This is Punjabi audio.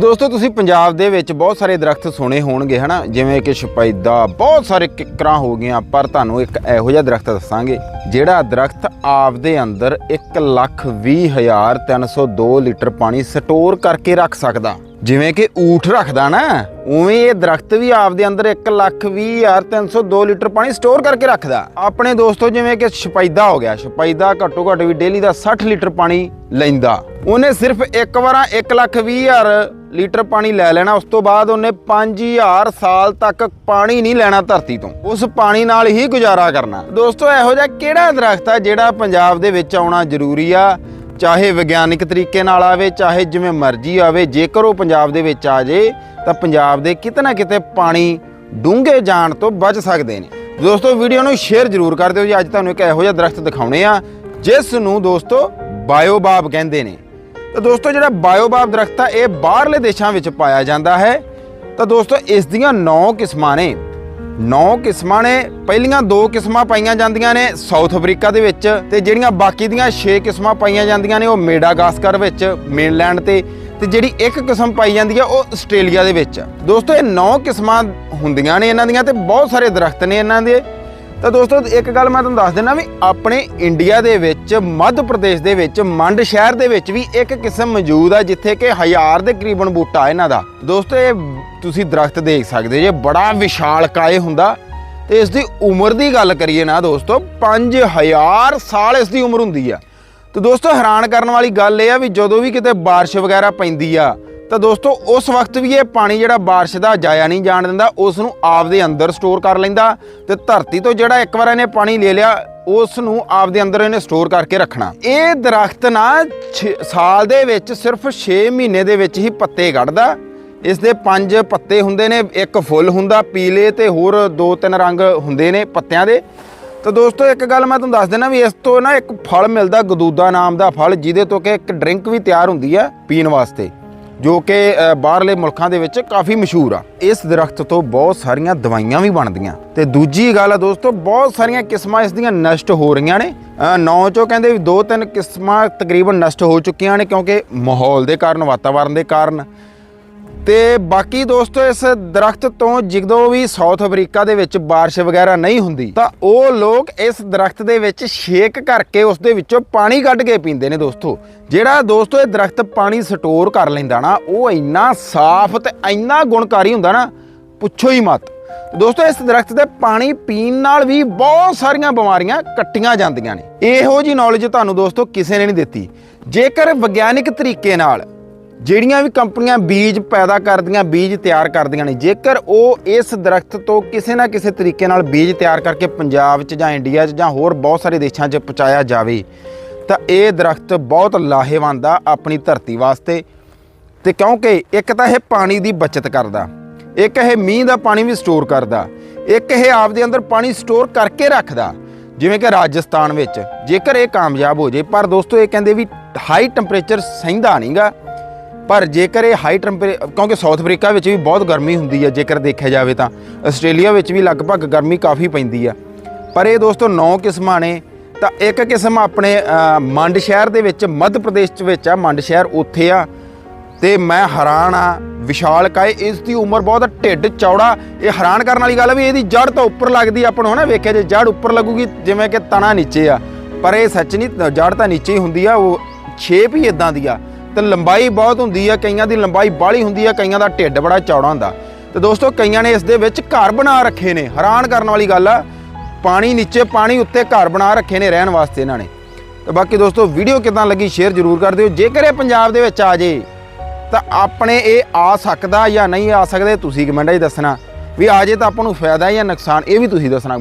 ਦੋਸਤੋ, ਤੁਸੀਂ ਪੰਜਾਬ ਦੇ ਵਿੱਚ ਬਹੁਤ ਸਾਰੇ ਦਰਖਤ ਸੁਣੇ ਹੋਣਗੇ, ਹਨਾ? ਜਿਵੇਂ ਕਿ ਸ਼ਪੈਦਾ ਬਹੁਤ ਸਾਰੇ ਕਿਕਰਾਂ ਹੋ ਗਈਆਂ, ਪਰ ਤੁਹਾਨੂੰ ਇੱਕ ਇਹੋ ਜਿਹਾ ਦਰਖਤ ਦੱਸਾਂਗੇ, ਜਿਹੜਾ ਦਰਖਤ ਆਪਦੇ ਅੰਦਰ 120302 ਲੀਟਰ ਪਾਣੀ ਸਟੋਰ ਕਰਕੇ ਰੱਖ ਸਕਦਾ। ਜਿਵੇਂ ਕਿ ਊਠ ਰੱਖਦਾ ਨਾ, ਉਵੇਂ ਇਹ ਦਰਖਤ ਵੀ ਆਪਦੇ ਅੰਦਰ 120302 ਲੀਟਰ ਪਾਣੀ ਸਟੋਰ ਕਰਕੇ ਰੱਖਦਾ। ਆਪਣੇ ਦੋਸਤੋ, ਜਿਵੇਂ ਕਿ ਸ਼ਪੈਦਾ ਹੋ ਗਿਆ ਸ਼ਪੈਦਾ ਘੱਟੋ ਘੱਟ ਵੀ ਡੇਲੀ ਦਾ 60 ਲੀਟਰ ਪਾਣੀ ਲੈਂਦਾ। ਉਹਨੇ ਸਿਰਫ ਇੱਕ ਵਾਰਾਂ 120000 ਲੀਟਰ ਪਾਣੀ ਲੈ ਲੈਣਾ। ਉਸ ਤੋਂ ਬਾਅਦ ਉਹਨੇ 5000 ਸਾਲ ਤੱਕ ਪਾਣੀ ਨਹੀਂ ਲੈਣਾ ਧਰਤੀ ਤੋਂ। ਉਸ ਪਾਣੀ ਨਾਲ ਹੀ ਗੁਜ਼ਾਰਾ ਕਰਨਾ। ਦੋਸਤੋ, ਇਹੋ ਜਿਹਾ ਕਿਹੜਾ ਦਰਖਤ ਆ ਜਿਹੜਾ ਪੰਜਾਬ ਦੇ ਵਿੱਚ ਆਉਣਾ ਜ਼ਰੂਰੀ ਆ? ਚਾਹੇ ਵਿਗਿਆਨਿਕ ਤਰੀਕੇ ਨਾਲ ਆਵੇ, ਚਾਹੇ ਜਿਵੇਂ ਮਰਜ਼ੀ ਆਵੇ, ਜੇਕਰ ਉਹ ਪੰਜਾਬ ਦੇ ਵਿੱਚ ਆ ਜੇ, ਤਾਂ ਪੰਜਾਬ ਦੇ ਕਿਤੇ ਨਾ ਕਿਤੇ ਪਾਣੀ ਡੂੰਘੇ ਜਾਣ ਤੋਂ ਬਚ ਸਕਦੇ ਨੇ। ਦੋਸਤੋ, ਵੀਡੀਓ ਨੂੰ ਸ਼ੇਅਰ ਜ਼ਰੂਰ ਕਰ ਦਿਓ ਜੀ। ਅੱਜ ਤੁਹਾਨੂੰ ਇੱਕ ਇਹੋ ਜਿਹਾ ਦਰਖਤ ਦਿਖਾਉਣੇ ਆ, ਜਿਸ ਨੂੰ ਦੋਸਤੋ ਬਾਇਓਬਾਬ ਕਹਿੰਦੇ ਨੇ। ਤਾਂ ਦੋਸਤੋ, ਜਿਹੜਾ ਬਾਇਓਬਾਬ ਦਰਖਤ ਆ, ਇਹ ਬਾਹਰਲੇ ਦੇਸ਼ਾਂ ਵਿੱਚ ਪਾਇਆ ਜਾਂਦਾ ਹੈ। ਤਾਂ ਦੋਸਤੋ, ਇਸ ਦੀਆਂ 9 ਕਿਸਮਾਂ ਨੇ। 9 ਕਿਸਮਾਂ ਨੇ, ਪਹਿਲੀਆਂ ਦੋ ਕਿਸਮਾਂ ਪਾਈਆਂ ਜਾਂਦੀਆਂ ਨੇ ਸਾਊਥ ਅਫਰੀਕਾ ਦੇ ਵਿੱਚ ਤੇ ਜਿਹੜੀਆਂ ਬਾਕੀ ਦੀਆਂ 6 ਕਿਸਮਾਂ ਪਾਈਆਂ ਜਾਂਦੀਆਂ ਨੇ ਉਹ ਮੇਡਾਗਾਸਕਰ ਵਿੱਚ, ਮੇਨਲੈਂਡ ਤੇ ਤੇ ਜਿਹੜੀ ਇੱਕ ਕਿਸਮ ਪਾਈ ਜਾਂਦੀ ਆ ਉਹ ਆਸਟ੍ਰੇਲੀਆ ਦੇ ਵਿੱਚ। ਦੋਸਤੋ, ਇਹ 9 ਕਿਸਮਾਂ ਹੁੰਦੀਆਂ ਨੇ ਇਹਨਾਂ ਦੀਆਂ ਤੇ ਬਹੁਤ ਸਾਰੇ ਦਰਖਤ ਨੇ ਇਹਨਾਂ ਦੇ। ਤਾਂ ਦੋਸਤੋ, ਇੱਕ ਗੱਲ ਮੈਂ ਤੁਹਾਨੂੰ ਦੱਸ ਦਿੰਦਾ ਵੀ ਆਪਣੇ ਇੰਡੀਆ ਦੇ ਵਿੱਚ, ਮੱਧ ਪ੍ਰਦੇਸ਼ ਦੇ ਵਿੱਚ, ਮੰਡ ਸ਼ਹਿਰ ਦੇ ਵਿੱਚ ਵੀ ਇੱਕ ਕਿਸਮ ਮੌਜੂਦ ਆ, ਜਿੱਥੇ ਕਿ ਹਜ਼ਾਰ ਦੇ ਕਰੀਬਨ ਬੂਟਾ ਇਹਨਾਂ ਦਾ। ਦੋਸਤੋ, ਇਹ ਤੁਸੀਂ ਦਰਖਤ ਦੇਖ ਸਕਦੇ ਜੇ, ਬੜਾ ਵਿਸ਼ਾਲ ਕਾਏ ਹੁੰਦਾ। ਤੇ ਇਸ ਦੀ ਉਮਰ ਦੀ ਗੱਲ ਕਰੀਏ ਨਾ ਦੋਸਤੋ 5000 ਸਾਲ ਇਸ ਦੀ ਉਮਰ ਹੁੰਦੀ ਆ। ਤੇ ਦੋਸਤੋ, ਹੈਰਾਨ ਕਰਨ ਵਾਲੀ ਗੱਲ ਇਹ ਆ ਵੀ ਜਦੋਂ ਵੀ ਕਿਤੇ ਬਾਰਿਸ਼ ਵਗੈਰਾ ਪੈਂਦੀ ਆ ਤਾਂ ਦੋਸਤੋ, ਉਸ ਵਕਤ ਵੀ ਇਹ ਪਾਣੀ ਜਿਹੜਾ ਬਾਰਿਸ਼ ਦਾ ਜਾਇਆ ਨਹੀਂ ਜਾਣ ਦਿੰਦਾ ਉਸ ਨੂੰ ਆਪਦੇ ਅੰਦਰ ਸਟੋਰ ਕਰ ਲੈਂਦਾ ਤੇ ਧਰਤੀ ਤੋਂ ਜਿਹੜਾ ਇੱਕ ਵਾਰ ਇਹਨੇ ਪਾਣੀ ਲੈ ਲਿਆ ਉਸ ਨੂੰ ਆਪਦੇ ਅੰਦਰ ਇਹਨੇ ਸਟੋਰ ਕਰਕੇ ਰੱਖਣਾ। ਇਹ ਦਰਖਤ ਨਾ ਛੇ- ਸਾਲ ਦੇ ਵਿੱਚ ਸਿਰਫ 6 ਮਹੀਨੇ ਦੇ ਵਿੱਚ ਹੀ ਪੱਤੇ ਕੱਢਦਾ। ਇਸ ਦੇ ਪੰਜ ਪੱਤੇ ਹੁੰਦੇ ਨੇ, ਇੱਕ ਫੁੱਲ ਹੁੰਦਾ ਪੀਲੇ ਤੇ ਹੋਰ ਦੋ ਤਿੰਨ ਰੰਗ ਹੁੰਦੇ ਨੇ ਪੱਤਿਆਂ ਦੇ। ਤਾਂ ਦੋਸਤੋ, ਇੱਕ ਗੱਲ ਮੈਂ ਤੁਹਾਨੂੰ ਦੱਸ ਦੇਣਾ ਵੀ ਇਸ ਤੋਂ ਨਾ ਇੱਕ ਫਲ ਮਿਲਦਾ, ਗਦੂਦਾ ਨਾਮ ਦਾ ਫਲ, ਜਿਹਦੇ ਤੋਂ ਕਿ ਇੱਕ ਡਰਿੰਕ ਵੀ ਤਿਆਰ ਹੁੰਦੀ ਹੈ ਪੀਣ ਵਾਸਤੇ। ਜੋ ਕਿ ਬਾਹਰਲੇ ਮੁਲਕਾਂ ਦੇ ਵਿੱਚ ਕਾਫੀ ਮਸ਼ਹੂਰ ਆ। ਇਸ ਦਰਖਤ ਤੋਂ ਬਹੁਤ ਸਾਰੀਆਂ ਦਵਾਈਆਂ ਵੀ ਬਣਦੀਆਂ। ਤੇ ਦੂਜੀ ਗੱਲ ਆ ਦੋਸਤੋ ਬਹੁਤ ਸਾਰੀਆਂ ਕਿਸਮਾਂ ਇਸ ਦੀਆਂ ਨਸ਼ਟ ਹੋ ਰਹੀਆਂ ਨੇ। ਅ, ਨੌ ਚੋਂ ਕਹਿੰਦੇ ਵੀ ਦੋ ਤਿੰਨ ਕਿਸਮਾਂ ਤਕਰੀਬਨ ਨਸ਼ਟ ਹੋ ਚੁੱਕੀਆਂ ਨੇ ਕਿਉਂਕਿ ਮਾਹੌਲ ਦੇ ਕਾਰਨ ਵਾਤਾਵਰਣ ਦੇ ਕਾਰਨ। ਤੇ ਬਾਕੀ ਦੋਸਤੋ, ਇਸ ਦਰਖਤ ਤੋਂ ਜਦੋਂ ਵੀ ਸਾਊਥ ਅਫਰੀਕਾ ਦੇ ਵਿੱਚ ਬਾਰਿਸ਼ ਵਗੈਰਾ ਨਹੀਂ ਹੁੰਦੀ, ਤਾਂ ਉਹ ਲੋਕ ਇਸ ਦਰਖਤ ਦੇ ਵਿੱਚ ਛੇਕ ਕਰਕੇ ਉਸ ਦੇ ਵਿੱਚੋਂ ਪਾਣੀ ਕੱਢ ਕੇ ਪੀਂਦੇ ਨੇ ਦੋਸਤੋ। ਜਿਹੜਾ ਦੋਸਤੋ, ਇਹ ਦਰਖਤ ਪਾਣੀ ਸਟੋਰ ਕਰ ਲੈਂਦਾ ਨਾ, ਉਹ ਇੰਨਾ ਸਾਫ਼ ਤੇ ਇੰਨਾ ਗੁਣਕਾਰੀ ਹੁੰਦਾ ਨਾ, ਪੁੱਛੋ ਹੀ ਮਤ। ਦੋਸਤੋ, ਇਸ ਦਰਖਤ ਦੇ ਪਾਣੀ ਪੀਣ ਨਾਲ ਵੀ ਬਹੁਤ ਸਾਰੀਆਂ ਬਿਮਾਰੀਆਂ ਕੱਟੀਆਂ ਜਾਂਦੀਆਂ ਨੇ। ਇਹੋ ਜੀ ਨੌਲੇਜ ਤੁਹਾਨੂੰ ਦੋਸਤੋ, ਕਿਸੇ ਨੇ ਨਹੀਂ ਦਿੱਤੀ। ਜੇਕਰ ਵਿਗਿਆਨਿਕ ਤਰੀਕੇ ਨਾਲ ਜਿਹੜੀਆਂ ਵੀ ਕੰਪਨੀਆਂ ਬੀਜ ਪੈਦਾ ਕਰਦੀਆਂ, ਬੀਜ ਤਿਆਰ ਕਰਦੀਆਂ ਨੇ, ਜੇਕਰ ਉਹ ਇਸ ਦਰਖਤ ਤੋਂ ਕਿਸੇ ਨਾ ਕਿਸੇ ਤਰੀਕੇ ਨਾਲ ਬੀਜ ਤਿਆਰ ਕਰਕੇ ਪੰਜਾਬ 'ਚ ਜਾਂ ਇੰਡੀਆ 'ਚ ਜਾਂ ਹੋਰ ਬਹੁਤ ਸਾਰੇ ਦੇਸ਼ਾਂ 'ਚ ਪਹੁੰਚਾਇਆ ਜਾਵੇ, ਤਾਂ ਇਹ ਦਰਖਤ ਬਹੁਤ ਲਾਹੇਵੰਦ ਆ ਆਪਣੀ ਧਰਤੀ ਵਾਸਤੇ। ਤੇ ਕਿਉਂਕਿ ਇੱਕ ਤਾਂ ਇਹ ਪਾਣੀ ਦੀ ਬਚਤ ਕਰਦਾ, ਇੱਕ ਇਹ ਮੀਂਹ ਦਾ ਪਾਣੀ ਵੀ ਸਟੋਰ ਕਰਦਾ, ਇੱਕ ਇਹ ਆਪਦੇ ਅੰਦਰ ਪਾਣੀ ਸਟੋਰ ਕਰਕੇ ਰੱਖਦਾ, ਜਿਵੇਂ ਕਿ ਰਾਜਸਥਾਨ ਵਿੱਚ। ਜੇਕਰ ਇਹ ਕਾਮਯਾਬ ਹੋ ਜੇ, ਪਰ ਦੋਸਤੋ ਇਹ ਕਹਿੰਦੇ ਵੀ ਹਾਈ ਟੈਂਪਰੇਚਰ ਸਹਿੰਦਾ ਨਹੀਂਗਾ ਪਰ ਜੇਕਰ ਇਹ ਹਾਈ ਟੈਂਪਰੇ ਕਿਉਂਕਿ ਸਾਊਥ ਅਫਰੀਕਾ ਵਿੱਚ ਵੀ ਬਹੁਤ ਗਰਮੀ ਹੁੰਦੀ ਹੈ ਜੇਕਰ ਦੇਖਿਆ ਜਾਵੇ ਤਾਂ। ਆਸਟ੍ਰੇਲੀਆ ਵਿੱਚ ਵੀ ਲਗਭਗ ਗਰਮੀ ਕਾਫੀ ਪੈਂਦੀ ਆ। ਪਰ ਇਹ ਦੋਸਤੋ ਨੌ ਕਿਸਮਾਂ ਨੇ। ਤਾਂ ਇੱਕ ਕਿਸਮ ਆਪਣੇ ਮੰਡ ਸ਼ਹਿਰ ਦੇ ਵਿੱਚ, ਮੱਧ ਪ੍ਰਦੇਸ਼ ਚ ਵਿੱਚ ਆ। ਮੰਡ ਸ਼ਹਿਰ ਉੱਥੇ ਆ। ਤੇ ਮੈਂ ਹੈਰਾਨ ਆ, ਵਿਸ਼ਾਲ ਕਾਏ ਇਸ ਦੀ ਉਮਰ ਬਹੁਤ ਢਿੱਡ ਚੌੜਾ। ਇਹ ਹੈਰਾਨ ਕਰਨ ਵਾਲੀ ਗੱਲ ਆ ਵੀ ਇਹਦੀ ਜੜ ਤਾਂ ਉੱਪਰ ਲੱਗਦੀ ਆਪਾਂ ਨੂੰ ਹਨਾ ਵੇਖਿਆ ਜੇ ਜੜ ਉੱਪਰ ਲੱਗੂਗੀ, ਜਿਵੇਂ ਕਿ ਤਣਾ ਨੀਚੇ ਆ। ਪਰ ਇਹ ਸੱਚ ਨਹੀਂ ਜੜ ਤਾਂ ਨੀਚੇ ਹੀ ਹੁੰਦੀ ਆ, ਉਹ ਛੇਪ ਹੀ ਇਦਾਂ ਦੀ ਆ। ਤੇ ਲੰਬਾਈ ਬਹੁਤ ਹੁੰਦੀ ਆ, ਕਈਆਂ ਦੀ ਲੰਬਾਈ ਬਾਹਲੀ ਹੁੰਦੀ ਆ, ਕਈਆਂ ਦਾ ਢਿੱਡ ਬੜਾ ਚੌੜਾ ਹੁੰਦਾ। ਤੇ ਦੋਸਤੋ, ਕਈਆਂ ਨੇ ਇਸ ਦੇ ਵਿੱਚ ਘਰ ਬਣਾ ਰੱਖੇ ਨੇ। ਹੈਰਾਨ ਕਰਨ ਵਾਲੀ ਗੱਲ ਆ, ਪਾਣੀ ਨੀਚੇ, ਪਾਣੀ ਉੱਤੇ ਘਰ ਬਣਾ ਰੱਖੇ ਨੇ ਰਹਿਣ ਵਾਸਤੇ ਇਹਨਾਂ ਨੇ। ਤੇ ਬਾਕੀ ਦੋਸਤੋ, ਵੀਡੀਓ ਕਿਦਾਂ ਲੱਗੀ ਸ਼ੇਅਰ ਜ਼ਰੂਰ ਕਰ ਦਿਓ। ਜੇਕਰ ਇਹ ਪੰਜਾਬ ਦੇ ਵਿੱਚ ਆ ਜੇ, ਤਾਂ ਆਪਣੇ ਇਹ ਆ ਸਕਦਾ ਜਾਂ ਨਹੀਂ ਆ ਸਕਦੇ, ਤੁਸੀਂ ਕਮੈਂਟਾਂ 'ਚ ਦੱਸਣਾ। ਵੀ ਆ ਜੇ ਤਾਂ ਆਪਾਂ ਨੂੰ ਫਾਇਦਾ ਜਾਂ ਨੁਕਸਾਨ, ਇਹ ਵੀ ਤੁਸੀਂ ਦੱਸਣਾ